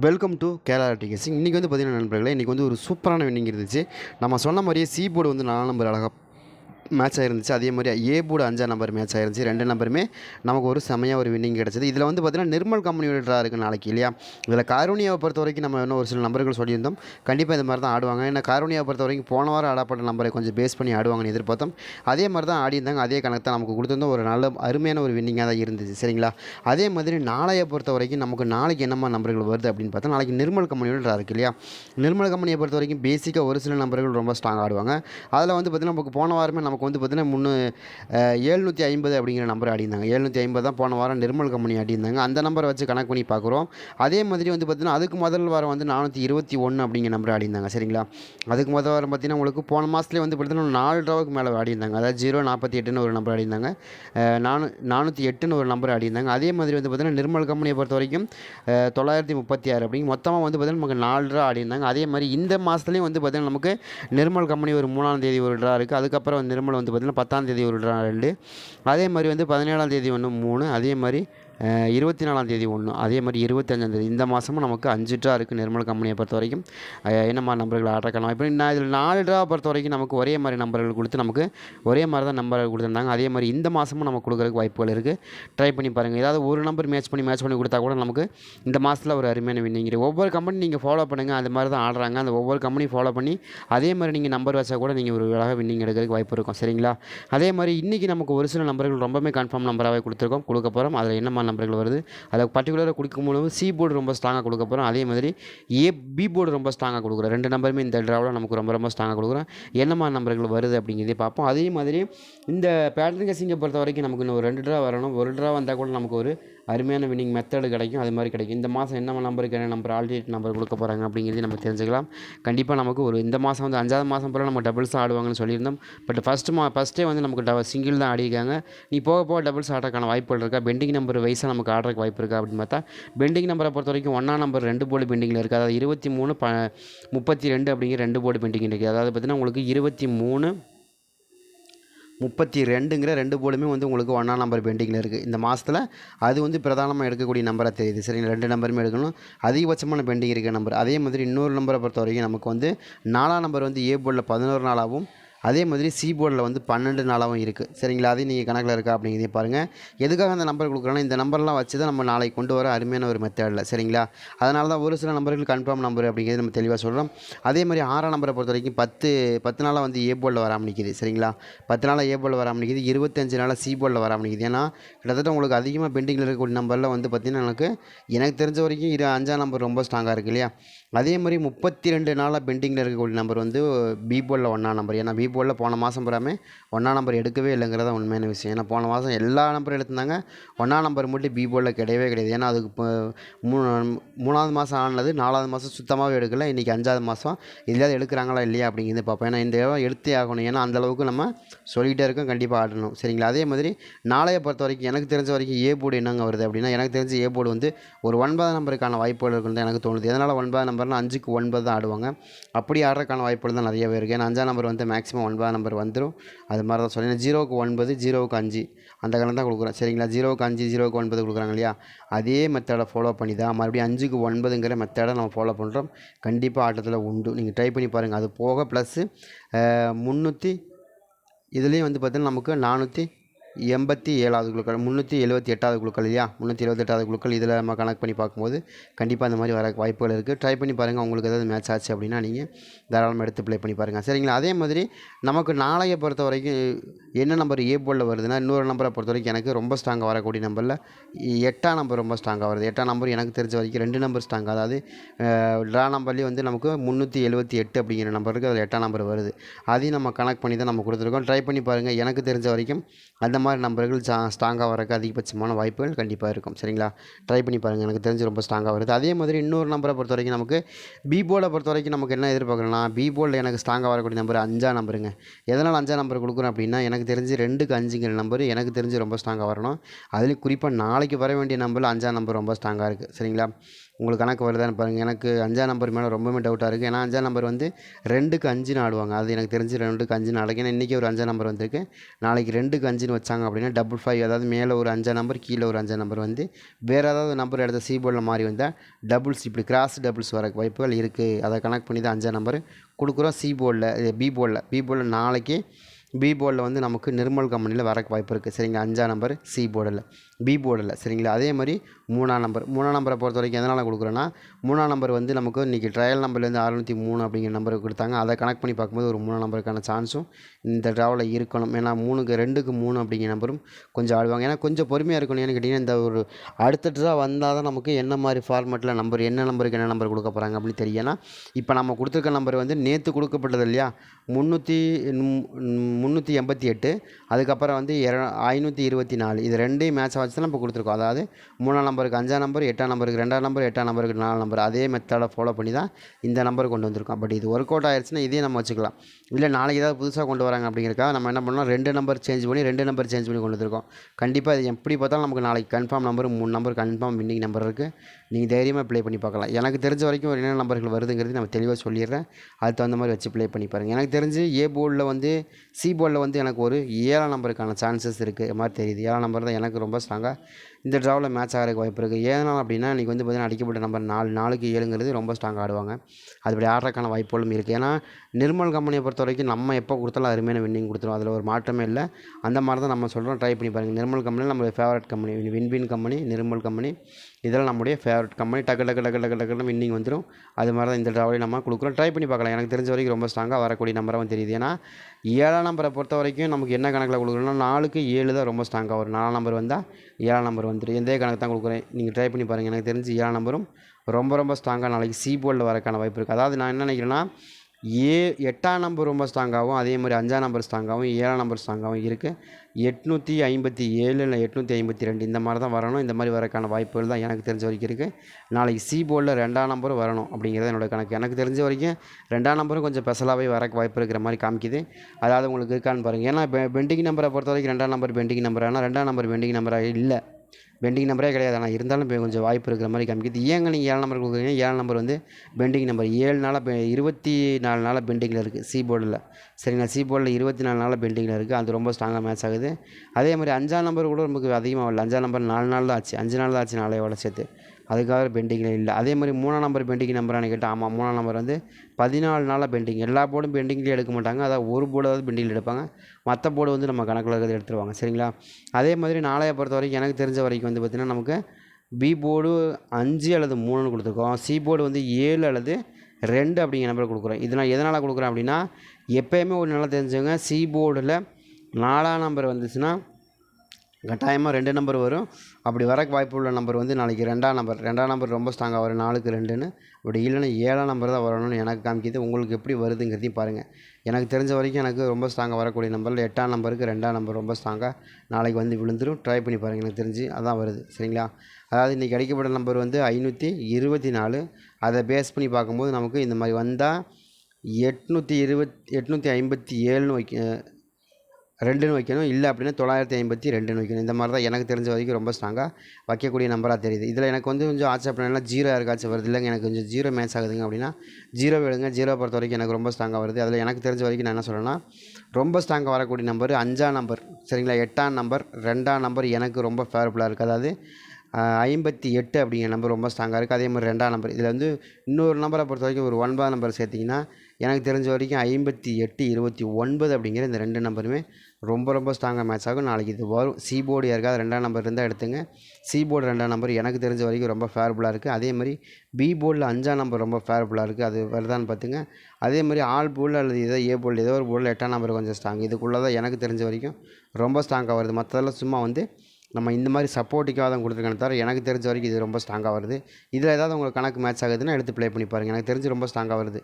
Welcome to Kerala டிகேசிங் இன்றைக்கி வந்து பார்த்தீங்கன்னா நண்பர்களே இன்றைக்கி வந்து ஒரு சூப்பரான வின்னிங் இருந்துச்சு. நம்ம சொன்ன மாதிரியே சீ போர்டு வந்து நாலாம் நம்பர் அழகாக மேட்ச் ஆயிருந்துச்சு. அதே மாதிரி ஏ போர்டு அஞ்சாம் நம்பர் மேட்ச் ஆயிருந்துச்சு. ரெண்டு நம்பருமே நமக்கு ஒரு செமையாக ஒரு வின்னிங் கிடச்சிது. இதில் வந்து பார்த்தீங்கன்னா நிர்மல் கம்பெனியோட ட்ரா இருக்குது நாளைக்கு இல்லையா? இதில் காரூனியாவை பொறுத்த வரைக்கும் நம்ம இன்னும் ஒரு சில நம்பர்கள் சொல்லியிருந்தோம். கண்டிப்பாக இந்த மாதிரி தான் ஆடுவாங்க. ஏன்னா காரூனியாவை பொறுத்த வரைக்கும் போன வாரம் ஆடப்பட்ட நம்பரை கொஞ்சம் பேஸ் பண்ணி ஆடுவாங்கன்னு எதிர்பார்த்தோம். அதே மாதிரி தான் ஆடியிருந்தாங்க. அதே கணக்கு தான் நமக்கு கொடுத்துருந்தோம். ஒரு நல்ல அருமையான ஒரு வின்னிங்காக தான் இருந்துச்சு. சரிங்களா? அதே மாதிரி நாளையை பொறுத்த வரைக்கும் நமக்கு நாளைக்கு என்னமா நம்பர்கள் வருது அப்படின்னு பார்த்தா நாளைக்கு நிர்மல் கம்பெனியோட ட்ரா இருக்குது இல்லையா? நிர்மல் கம்பெனியை பொறுத்த வரைக்கும் பேசிக்காக ஒரு சில நம்பர்கள் ரொம்ப ஸ்ட்ராங் ஆடுவாங்க. அதில் வந்து பார்த்திங்கன்னா நமக்கு போன வாரமே நமக்கு வந்து பார்த்திங்கன்னா முன்னூ ஏழ்நூற்றி ஐம்பது அப்படிங்கிற நம்பர் ஆடியிருந்தாங்க. ஏழ்நூற்றி ஐம்பது தான் போன வாரம் நிர்மல் கம்பெனி ஆடியிருந்தாங்க. அந்த நம்பரை வச்சு கணக்கு பண்ணி பார்க்குறோம். அதே மாதிரி வந்து பார்த்திங்கன்னா அதுக்கு முதல் வாரம் வந்து நானூற்றி இருபத்தி ஒன்று அப்படிங்கிற நம்பர் ஆடியிருந்தாங்க. சரிங்களா? அதுக்கு முதல் வாரம் பார்த்திங்கன்னா உங்களுக்கு போன மாதத்துலேயே வந்து பார்த்திங்கன்னா நாலு ரூபாவுக்கு மேலே ஆடியிருந்தாங்க. அதாவது ஜீரோ நாற்பத்தி எட்டுன்னு ஒரு நம்பர் ஆடியிருந்தாங்க. நானூ நானூற்றி எட்டுன்னு ஒரு நம்பர் ஆடியிருந்தாங்க. அதே மாதிரி வந்து பார்த்திங்கன்னா நிர்மல் கம்பெனியை பொறுத்த வரைக்கும் தொள்ளாயிரத்தி முப்பத்தி ஆறு அப்படிங்க மொத்தமாக வந்து பார்த்திங்கன்னா நமக்கு நாலு ரூபா ஆடியிருந்தாங்க. அதே மாதிரி இந்த மாதத்துலேயும் வந்து பார்த்திங்கன்னா நமக்கு நிர்மல் கம்பெனி ஒரு மூணாம் தேதி ஒரு ட்ரா இருக்குது அதுக்கப்புறம் நிர்மல் நிர்மல் வந்து பார்த்திங்கன்னா பத்தாம் தேதி ஒரு ரெண்டு. அதே மாதிரி வந்து பதினேழாம் தேதி ஒன்று மூணு. அதே மாதிரி இருபத்தி நாலாம் தேதி ஒன்று அதே மாதிரி இருபத்தஞ்சாம் தேதி. இந்த மாதமும் நமக்கு அஞ்சு ட்ரா இருக்குது நிர்மல் கம்பெனியை பொறுத்த வரைக்கும். என்ன மாதிரி நம்பர்கள் ஆட்டக்கலாம் இப்போ நான் இதில் நாலு ட்ரா பொறுத்த வரைக்கும் நமக்கு ஒரே மாதிரி நம்பர்கள் கொடுத்து நமக்கு ஒரே மாதிரி தான் நம்பர்கள் கொடுத்துருந்தாங்க. அதே மாதிரி இந்த மாதமும் நமக்கு கொடுக்குறதுக்கு வாய்ப்புகள் இருக்குது ட்ரை பண்ணி பாருங்கள் ஏதாவது ஒரு நம்பர் மேட்ச் பண்ணி மேட்ச் பண்ணி கொடுத்தா கூட நமக்கு இந்த மாதத்தில் ஒரு அருமையான வின்னிங் ஒவ்வொரு கம்பெனி நீங்கள் ஃபாலோ பண்ணுங்கள் அது மாதிரி தான் ஆடுறாங்க. அந்த ஒவ்வொரு கம்பெனி ஃபாலோ பண்ணி அதே மாதிரி நீங்கள் நம்பர் வச்சா கூட நீங்கள் ஒரு அழகாக வின்னிங் எடுக்கிறதுக்கு வாய்ப்பு இருக்கும். சரிங்களா? அதே மாதிரி இன்றைக்கி நமக்கு ஒரு சில நம்பர்கள் ரொம்பவே கன்ஃபார்ம் நம்பராகவே கொடுத்துருக்கோம். கொடுக்க போகிறோம் அதில் என்னமா நம்பர்கள் வருது. அதில் பர்டிகுலராக கொடுக்கும்போது சி போர்டு ரொம்ப ஸ்ட்ராங்காக கொடுக்க போகிறோம் அதே மாதிரி ஏ பி போர்டு ரொம்ப ஸ்ட்ராங்காக கொடுக்குறோம். ரெண்டு நம்பருமே இந்த ட்ராவில் நமக்கு ரொம்ப ரொம்ப ஸ்ட்ராங்காக கொடுக்குறோம். என்னமா நம்பர்கள் வருது அப்படிங்கிறதே பார்ப்போம். அதே மாதிரி இந்த பேட்டர்ன் கசிங்கை பொறுத்த வரைக்கும் நமக்கு இன்னும் ஒரு ரெண்டு ட்ரா வரணும். ஒரு ட்ரா வந்தால் கூட நமக்கு ஒரு அருமையான வின்னிங் மெத்தடு கிடைக்கும். அது மாதிரி கிடைக்கும். இந்த மாதம் என்ன நம்பருக்கு என்ன நம்பர் ஆல்டர்னேட் நம்பர் கொடுக்க போகிறாங்க அப்படிங்கிறது நம்ம தெரிஞ்சுக்கலாம். கண்டிப்பாக நமக்கு ஒரு இந்த மாதம் வந்து அஞ்சாவது மாதம் போல் நம்ம டபுள்ஸ் ஆடுவாங்கன்னு சொல்லியிருந்தோம். பட் ஃபஸ்ட்டு மா ஃபஸ்ட்டே வந்து நமக்கு ட சிங்கிள் தான் ஆடிருக்காங்க நீ போக போக டபுள்ஸ் ஆடுறதுக்கான வாய்ப்புகள் இருக்கா? பெண்டிங் நம்பர் வயசாக நமக்கு ஆடுறதுக்கு வாய்ப்பு இருக்கா அப்படின்னு பார்த்தா பெண்டிங் நம்பரை பொறுத்த வரைக்கும் ஒன்றா நம்பர் ரெண்டு போர்டு பெண்டிங்கில் இருக்குது அதாவது இருபத்தி மூணு ப முப்பத்தி ரெண்டு அப்படிங்கிற ரெண்டு போர்டு பெண்டிங் இருக்குது அதாவது பார்த்திங்கன்னா உங்களுக்கு இருபத்தி மூணு முப்பத்தி ரெண்டுங்கிற ரெண்டு போலுமே வந்து உங்களுக்கு ஒன்றாம் நம்பர் பெண்டிங்கில் இருக்குது இந்த மாதத்தில் அது வந்து பிரதானமாக எடுக்கக்கூடிய நம்பராக தெரியுது. சரிங்களா ரெண்டு நம்பருமே எடுக்கணும். அதிகபட்சமான பெண்டிங் இருக்கிற நம்பர் அதே மாதிரி இன்னொரு நம்பரை பொறுத்த வரைக்கும் நமக்கு வந்து நாலாம் நம்பர் வந்து ஏ பதினோரு நாளாகவும் அதே மாதிரி சி போர்டில் வந்து பன்னெண்டு நாளாகவும் இருக்குது சரிங்களா? அதையும் நீங்கள் கணக்கில் இருக்கா அப்படிங்கிறதையும் பாருங்கள் எதுக்காக அந்த நம்பர் கொடுக்குறோன்னா இந்த நம்பர்லாம் வச்சு தான் நம்ம நாளைக்கு கொண்டு வர அருமையான ஒரு மெத்தடில் சரிங்களா? அதனால தான் ஒரு சில நம்பர்கள் கன்ஃபார்ம் நம்பர் அப்படிங்கிறது நம்ம தெளிவாக சொல்கிறோம் அதே மாதிரி ஆறாம் நம்பரை பொறுத்த வரைக்கும் பத்து பத்து நாளாக வந்து ஏ போர்டில் வராமல் நிற்கிது சரிங்களா? பத்து நாளாக ஏ போர்டில் வராமல் நிற்கிது இருபத்தஞ்சு நாளாக சி போர்டில் வராமல் நிற்கிது ஏன்னா கிட்டத்தட்ட உங்களுக்கு அதிகமாக பெண்டிங்கில் இருக்கக்கூடிய நம்பரில் வந்து பார்த்திங்கன்னா எனக்கு எனக்கு தெரிஞ்ச வரைக்கும் இரு அஞ்சாம் நம்பர் ரொம்ப ஸ்ட்ராங்காக இருக்குது இல்லையா? அதே மாதிரி முப்பத்தி ரெண்டு நாளாக பெண்டிங்கில் இருக்கக்கூடிய நம்பர் வந்து பீபோலில் ஒன்றாம் ஒன்றா நம்பர். ஏன்னா பீபோலில் போன மாதம் பூராமே ஒன்றா நம்பர் எடுக்கவே இல்லைங்கிறத உண்மையான விஷயம். ஏன்னா போன மாதம் எல்லா நம்பரும் எடுத்திருந்தாங்க. ஒன்றா நம்பர் மட்டும் பீபோலில் கிடையவே கிடையாது. ஏன்னா அதுக்கு இப்போ மூணு மூணாவது மாதம் ஆனது நாலாவது மாதம் சுத்தமாகவே எடுக்கலை. இன்றைக்கி அஞ்சாவது மாதம் இதுலையாவது எடுக்கிறாங்களா இல்லையா அப்படிங்கிறது பார்ப்போம். ஏன்னா இந்த எடுத்தே ஆகணும். ஏன்னா அந்த அளவுக்கு நம்ம சொல்லிகிட்டே இருக்கோம். கண்டிப்பாக ஆடணும். சரிங்களா? அதே மாதிரி நாளைய பொறுத்த வரைக்கும் எனக்கு தெரிஞ்ச வரைக்கும் ஏ போர்டு என்னங்க வருது அப்படின்னா எனக்கு தெரிஞ்ச ஏ போர்டு வந்து ஒரு ஒன்பதாம் நம்பருக்கான வாய்ப்புகள் இருக்குன்னு எனக்கு தோணுது. எதனால் ஒன்பதாம் நம்பர்னால் அஞ்சுக்கு ஒன்பது தான் ஆடுவாங்க. அப்படி ஆடுறதுக்கான வாய்ப்புகள் தான் நிறையவே இருக்குது ஏன்னா அஞ்சாம் நம்பர் வந்து மேக்ஸிமம் ஒன்பதாம் நம்பர் வந்துடும் அது மாதிரி தான் சொல்லி ஜீரோவுக்கு ஒன்பது ஜீரோவுக்கு அஞ்சு. அந்த கணக்கு தான் கொடுக்குறோம் சரிங்களா? ஜீரோவுக்கு அஞ்சு ஜீரோவுக்கு ஒன்பது கொடுக்குறாங்க இல்லையா? அதே மெத்தடை ஃபாலோ பண்ணி தான் மறுபடியும் அஞ்சுக்கு ஒன்பதுங்கிற மெத்தடை நம்ம ஃபாலோ பண்ணுறோம் கண்டிப்பாக ஆட்டத்தில் உண்டு. நீங்கள் ட்ரை பண்ணி பாருங்கள் அது போக ப்ளஸ்ஸு முந்நூற்றி இதுலேயும் வந்து பார்த்திங்கன்னா நமக்கு நானூற்றி எண்பத்தி ஏழாவது குழுக்கள் முந்நூற்றி எழுபத்தி எட்டாவது குழுக்கள் இல்லையா? முந்நூற்றி எழுபத்தெட்டாவது குழுக்கள் இதில் நம்ம கணக்கு பண்ணி பார்க்கும்போது கண்டிப்பாக அந்த மாதிரி வர வாய்ப்புகள் இருக்குது ட்ரை பண்ணி பாருங்கள் உங்களுக்கு ஏதாவது மேட்ச் ஆச்சு அப்படின்னா நீங்கள் தாராளமாக எடுத்து ப்ளே பண்ணி பாருங்கள் சரிங்களா? அதே மாதிரி நமக்கு நாளைய பொறுத்த வரைக்கும் என்ன நம்பர் ஏ போலில் வருதுன்னா இன்னொரு நம்பரை பொறுத்த வரைக்கும் எனக்கு ரொம்ப ஸ்ட்ராங்காக வரக்கூடிய நம்பரில் எட்டாம் நம்பர் ரொம்ப ஸ்ட்ராங்காக வருது. எட்டாம் நம்பர் எனக்கு தெரிஞ்ச வரைக்கும் ரெண்டு நம்பர் ஸ்ட்ராங்காக அதாவது ட்ரா நம்பர்லேயே வந்து நமக்கு முந்நூற்றி எழுபத்தி எட்டு அப்படிங்கிற நம்பருக்கு அதில் எட்டாம் நம்பர் வருது. அதையும் நம்ம கனெக்ட் பண்ணி தான் நம்ம கொடுத்துருக்கோம். ட்ரை பண்ணி பாருங்கள் எனக்கு தெரிஞ்ச வரைக்கும் அந்த மாதிரி நம்பர்கள் ஜா ஸ்ட்ராங்காக வரக்கு அதிகபட்சமான வாய்ப்புகள் கண்டிப்பாக இருக்கும். சரிங்களா? ட்ரை பண்ணி பாருங்கள் எனக்கு தெரிஞ்சு ரொம்ப ஸ்ட்ராங்காக வருது. அதே மாதிரி இன்னொரு நம்பரை பொறுத்த வரைக்கும் நமக்கு பி போர்டை பொறுத்த வரைக்கும் நமக்கு என்ன எதிர்பார்க்கணும்னா பி போர்டில் எனக்கு ஸ்ட்ராங்காக வரக்கூடிய நம்பர் அஞ்சா நம்பருங்க. எதனால் அஞ்சா நம்பர் கொடுக்குறோம் அப்படின்னா எனக்கு தெரிஞ்சு ரெண்டுக்கு அஞ்சுங்கிற நம்பர் எனக்கு தெரிஞ்சு ரொம்ப ஸ்ட்ராங்காக வரணும். அதுலேயும் குறிப்பாக நாளைக்கு வர வேண்டிய நம்பரில் அஞ்சா நம்பர் ரொம்ப ஸ்ட்ராங்காக இருக்குது சரிங்களா? உங்களுக்கு கணக்கு வருதான்னு பாருங்கள் எனக்கு அஞ்சாம் நம்பர் மேலே ரொம்பவே டவுட்டாக இருக்குது ஏன்னா அஞ்சாம் நம்பர் வந்து ரெண்டுக்கு அஞ்சுன்னு ஆடுவாங்க. அது எனக்கு தெரிஞ்சு ரெண்டுக்கு அஞ்சுன்னு நாளைக்கு ஏன்னா இன்றைக்கி ஒரு அஞ்சாம் நம்பர் வந்திருக்கு. நாளைக்கு ரெண்டுக்கு அஞ்சுன்னு வச்சாங்க அப்படின்னா டபுள் ஃபைவ் அதாவது மேலே ஒரு அஞ்சாம் நம்பர் கீழே ஒரு அஞ்சு நம்பர் வந்து வேறு ஏதாவது நம்பர் எடுத்த சி போர்டில் மாறி வந்தால் டபுள்ஸ் இப்படி கிராஸ் டபுள்ஸ் வர வாய்ப்புகள் இருக்குது அதை கனெக்ட் பண்ணி தான் அஞ்சா நம்பர் கொடுக்குறோம் சி போர்டில் பி போர்டில் பி போர்டில் நாளைக்கு பி போர்டில் வந்து நமக்கு நிர்மல் கம்பெனியில் வரக்கு வாய்ப்பு இருக்குது சரிங்க அஞ்சா நம்பர் சி போர்டில் பி போர்டில் சரிங்களா? அதே மாதிரி மூணாம் நம்பர் மூணாம் நம்பரை பொறுத்த வரைக்கும் எதனால் கொடுக்குறேன்னா மூணாம் நம்பர் வந்து நமக்கு இன்றைக்கி ட்ரையல் நம்பர்லேருந்து அறுநூற்றி மூணு அப்படிங்கிற நம்பருக்கு கொடுத்தாங்க. அதை கனெக்ட் பண்ணி பார்க்கும்போது ஒரு மூணாம் நம்பருக்கான சான்ஸும் இந்த ட்ராவலில் இருக்கணும். ஏன்னா மூணுக்கு ரெண்டுக்கு மூணு அப்படிங்கிற நம்பரும் கொஞ்சம் ஆடுவாங்க. ஏன்னா கொஞ்சம் பொறுமையாக இருக்கணும் ஏன்னு கேட்டிங்கன்னா இந்த ஒரு அடுத்த ட்ரா வந்தால் தான் நமக்கு என்ன மாதிரி ஃபார்மேட்டில் நம்பர் என்ன நம்பருக்கு என்ன நம்பர் கொடுக்க போகிறாங்க அப்படின்னு தெரியும். ஏன்னா இப்போ நம்ம கொடுத்துருக்க நம்பர் வந்து நேற்று கொடுக்கப்பட்டது இல்லையா? முந்நூற்றி முந்நூற்றி எண்பத்தி எட்டு அதுக்கப்புறம் வந்து இர ஐநூற்றி இருபத்தி நாலு. இது ரெண்டையும் மேட்ச் வச்சு தான் இப்போ கொடுத்துருக்கோம். அதாவது மூணாம் நம்பருக்கு அஞ்சாம் நம்பர் எட்டாம் நம்பருக்கு ரெண்டாம் நம்பர் எட்டாம் நம்பருக்கு நாலு நம்பர் அதே மெத்தடை ஃபாலோ பண்ணி தான் இந்த நம்பர் கொண்டு வந்திருக்கோம். பட் இது ஒர்க் அவுட் ஆயிடுச்சுன்னா இதே நம்ம வச்சுக்கலாம். இல்லை நாளைக்கு ஏதாவது புதுசாக கொண்டு வராங்க அப்படிங்கிறக்காக நம்ம என்ன பண்ணோம் ரெண்டு நம்பர் சேஞ்ச் பண்ணி ரெண்டு நம்பர் சேஞ்ச் பண்ணி கொண்டு வந்திருக்கோம். கண்டிப்பாக இது எப்படி பார்த்தாலும் நமக்கு நாளைக்கு கன்ஃபார்ம் நம்பர் மூணு நம்பர் கன்ஃபார்ம் வின்னிங் நம்பர் இருக்குது நீங்கள் தைரியமாக ப்ளே பண்ணி பார்க்கலாம். எனக்கு தெரிஞ்ச வரைக்கும் ஒரு என்ன நம்பர்கள் வருதுங்கிறது நம்ம தெளிவாக சொல்லிடுறேன். அதுக்கு தகுந்த மாதிரி வச்சு ப்ளே பண்ணி பாருங்கள் எனக்கு தெரிஞ்சு ஏ போர்டில் வந்து சி போர்டில் வந்து எனக்கு ஒரு ஏழாம் நம்பருக்கான சான்சஸ் இருக்குது மாதிரி தெரியுது. ஏழாம் நம்பர் தான் எனக்கு ரொம்ப ஸ்ட்ராங்காக இந்த ட்ராவில் மேட்ச் ஆகிறதுக்கு வாய்ப்பு இருக்குது ஏதனால் அப்படின்னா இன்றைக்கி வந்து பார்த்திங்கன்னா அடிக்கப்பட்ட நம்பர் நாலு நாலுக்கு ஏழுங்கிறது ரொம்ப ஸ்ட்ராங்காக ஆடுவாங்க. அதுபடி ஆடுறதுக்கான வாய்ப்புகளும் இருக்குது ஏன்னா நிர்மல் கம்பெனியை பொறுத்த வரைக்கும் நம்ம எப்போ கொடுத்தாலும் அருமையான வின்னிங் கொடுத்துரும். அதில் ஒரு மாற்றமே இல்லை. அந்த மாதிரி தான் நம்ம சொல்கிறோம் ட்ரை பண்ணி பாருங்கள் நிர்மல் கம்பெனி நம்மளுடைய favourite company win win company Nirmal company. இதெல்லாம் நம்முடைய ஃபேவரட் கம்பெனி. டக்கு டக்கு டக்கு டக்கு டக்குன்னு வின்னிங் வந்துடும் அது மாதிரி தான் இந்த ட்ராவலையும் நம்ம கொடுக்குறோம். ட்ரை பண்ணி பார்க்கலாம். எனக்கு தெரிஞ்ச வரைக்கும் ரொம்ப ஸ்ட்ராங்காக வரக்கூடிய நம்பராகவும் தெரியுது. ஏன்னா ஏழாம் நம்பரை பொறுத்த வரைக்கும் நமக்கு என்ன கணக்கில் கொடுக்குறோம்னா நாலுக்கு ஏழு தான் ரொம்ப ஸ்ட்ராங்காக வரும் நாலாம் நம்பர் வந்தால் ஏழாம் நம்பர் வந்துடும் எந்த கணக்கு தான் கொடுக்குறேன். நீங்கள் ட்ரை பண்ணி பாருங்கள் எனக்கு தெரிஞ்சு ஏழாம் நம்பரும் ரொம்ப ரொம்ப ஸ்ட்ராங்காக நாளைக்கு சி போர்டில் வரக்கான வாய்ப்பு இருக்குது அதாவது நான் என்ன நினைக்கிறேன்னா ஏ எட்டாம் நம்பர் ரொம்ப ஸ்ட்ராங்காகவும் அதே மாதிரி அஞ்சாம் நம்பர் ஸ்ட்ராங்காகவும் ஏழாம் நம்பர் ஸ்ட்ராங்காகவும் இருக்குது எட்நூற்றி ஐம்பத்தி ஏழு இல்லை எட்நூற்றி ஐம்பத்தி ரெண்டு இந்த மாதிரி தான் வரணும். இந்த மாதிரி வரக்கான வாய்ப்புகள் தான் எனக்கு தெரிஞ்ச வரைக்கும் இருக்குது நாளைக்கு சி போர்டில் ரெண்டாம் நம்பரும் வரணும் அப்படிங்கிறது என்னோடய கணக்கு. எனக்கு தெரிஞ்ச வரைக்கும் ரெண்டாம் நம்பரும் கொஞ்சம் ஸ்பெஷலாகவே வரக்கு வாய்ப்பு இருக்கிற மாதிரி காமிக்குது. அதாவது உங்களுக்கு இருக்கான்னு பாருங்கள் ஏன்னா பெ பெண்டிங் நம்பரை பொறுத்த வரைக்கும் ரெண்டாம் நம்பர் பெண்டிங் நம்பர் ஆனால் ரெண்டாம் நம்பர் பெண்டிங் நம்பராக இல்லை. பெண்டிங் நம்பரே கிடையாது. ஆனால் இருந்தாலும் இப்போ கொஞ்சம் வாய்ப்பு இருக்கிற மாதிரி காமிக்குது. ஏங்க நீங்கள் ஏழு நம்பர் கொடுக்குறீங்க. ஏழு நம்பர் வந்து பெண்டிங் நம்பர் ஏழு நாளாக பெ இருபத்தி நாலு நாளாக பெண்டிங்கில் இருக்குது சி போர்டில் சரிங்களா? சி போர்டில் இருபத்தி நாலு நாளாக பெண்டிங்கில் இருக்குது அது ரொம்ப ஸ்ட்ராங்காக மேட்ச் ஆகுது. அதே மாதிரி அஞ்சாம் நம்பர் கூட நமக்கு அதிகமாக இல்லை அஞ்சாம் நம்பர் நாலு நாள் தான் ஆச்சு. அஞ்சு நாள் தான் ஆச்சு. நாளையோட சேர்த்து அதுக்காக பெண்டிங்கில் இல்லை. அதே மாதிரி மூணாம் நம்பர் பெண்டிங் நம்பரானு கேட்டால் ஆமாம் மூணாம் நம்பர் வந்து பதினாலு நாளாக பெண்டிங். எல்லா போர்டும் பெண்டிங்லேயே எடுக்க மாட்டாங்க. அதாவது ஒரு போர்டாவது பெண்டிங்கில் எடுப்பாங்க. மற்ற போர்டு வந்து நம்ம கணக்கில் இருக்கிறது எடுத்துருவாங்க. சரிங்களா? அதே மாதிரி நாளைய பொறுத்த வரைக்கும் எனக்கு தெரிஞ்ச வரைக்கும் வந்து பார்த்திங்கன்னா நமக்கு பி போர்டு அஞ்சு அல்லது மூணுன்னு கொடுத்துருக்கோம். சி போர்டு வந்து ஏழு அல்லது ரெண்டு அப்படிங்கிற நம்பர் கொடுக்குறோம். இதனால் எதனால் கொடுக்குறேன் அப்படின்னா எப்போயுமே ஒரு நல்லா தெரிஞ்சவங்க சி போர்டில் நாலாம் நம்பர் வந்துச்சுன்னா கட்டாயமாக ரெண்டு நம்பர் வரும். அப்படி வரக்கு வாய்ப்பு உள்ள நம்பர் வந்து நாளைக்கு ரெண்டாம் நம்பர் ரெண்டாம் நம்பர் ரொம்ப ஸ்ட்ராங்காக வரும். நாலுக்கு ரெண்டுன்னு. அப்படி இல்லைன்னா ஏழாம் நம்பர் தான் வரணும்னு எனக்கு காமிக்கிது. உங்களுக்கு எப்படி வருதுங்கிறதையும் பாருங்கள் எனக்கு தெரிஞ்ச வரைக்கும் எனக்கு ரொம்ப ஸ்ட்ராங்காக வரக்கூடிய நம்பரில் எட்டாம் நம்பருக்கு ரெண்டாம் நம்பர் ரொம்ப ஸ்ட்ராங்காக நாளைக்கு வந்து விழுந்துடும் ட்ரை பண்ணி பாருங்கள் எனக்கு தெரிஞ்சு அதான் வருது. சரிங்களா? அதாவது இன்றைக்கி கிடைக்கப்பட்ட நம்பர் வந்து ஐநூற்றி இருபத்தி நாலு. அதை பேஸ் பண்ணி பார்க்கும்போது நமக்கு இந்த மாதிரி வந்தால் எட்நூற்றி இருபத் எட்நூற்றி ஐம்பத்தி ஏழுன்னு வைக்க ரெண்டுன்னு வைக்கணும். இல்லை அப்படின்னா தொள்ளாயிரத்தி ஐம்பத்தி ரெண்டுன்னு வைக்கணும். இந்த மாதிரி தான் எனக்கு தெரிஞ்ச வரைக்கும் ரொம்ப ஸ்ட்ராங்காக வைக்கக்கூடிய நம்பராக தெரியுது. இதில் எனக்கு வந்து கொஞ்சம் ஆச்சு அப்படின்னா ஜீரோ யாருக்காச்சும் வருது? இல்லைங்க எனக்கு கொஞ்சம் ஜீரோ மேட்ச் ஆகுதுங்க அப்படின்னா ஜீரோ எழுங்க ஜீரோ பொறுத்த வரைக்கும் எனக்கு ரொம்ப ஸ்ட்ராங்காக வருது. அதில் எனக்கு தெரிஞ்ச வரைக்கும் நான் என்ன சொல்கிறேன்னா ரொம்ப ஸ்ட்ராங்காக வரக்கூடிய நம்பர் அஞ்சாம் நம்பர் சரிங்களா? எட்டாம் நம்பர் ரெண்டாம் நம்பர் எனக்கு ரொம்ப ஃபேவரபுளாக இருக்குது அதாவது ஐம்பத்தி எட்டு அப்படிங்கிற நம்பர் ரொம்ப ஸ்ட்ராங்காக இருக்குது அதே மாதிரி ரெண்டாம் நம்பர் இதில் வந்து இன்னொரு நம்பரை பொறுத்த வரைக்கும் ஒரு ஒன்பதாம் நம்பர் சேர்த்திங்கன்னா எனக்கு தெரிஞ்ச வரைக்கும் ஐம்பத்தி எட்டு இருபத்தி ஒன்பது அப்படிங்கிற இந்த ரெண்டு நம்பருமே ரொம்ப ரொம்ப ஸ்ட்ராங்காக மேட்ச் ஆகும். நாளைக்கு இது வரும். சி போர்டு யாருக்காவது ரெண்டாம் நம்பர் இருந்தால் எடுத்துங்க. சி போர்டு ரெண்டாம் நம்பர் எனக்கு தெரிஞ்ச வரைக்கும் ரொம்ப ஃபேவரபுளாக இருக்குது அதே மாதிரி பி போர்டில் அஞ்சாம் நம்பர் ரொம்ப ஃபேவரபுளாக இருக்குது அது வருதான்னு பார்த்துங்க அதே மாதிரி ஆல் போர்டில் அல்லது ஏதோ ஏ போர்டில் ஏதோ ஒரு போர்டில் எட்டாம் நம்பர் கொஞ்சம் ஸ்ட்ராங் இதுக்குள்ளே தான் எனக்கு தெரிஞ்ச வரைக்கும் ரொம்ப ஸ்ட்ராங்காக வருது. மற்றதெல்லாம் சும்மா வந்து நம்ம இந்த மாதிரி சப்போர்ட்டிக்காக தான் கொடுத்துருக்கேன் தவிர எனக்கு தெரிஞ்ச வரைக்கும் இது ரொம்ப ஸ்ட்ராங்காக வருது. இதில் ஏதாவது உங்களுக்கு கணக்கு மேட்ச் ஆகுதுன்னா எடுத்து ப்ளே பண்ணி பாருங்கள் எனக்கு தெரிஞ்சு ரொம்ப ஸ்ட்ராங்காக வருது.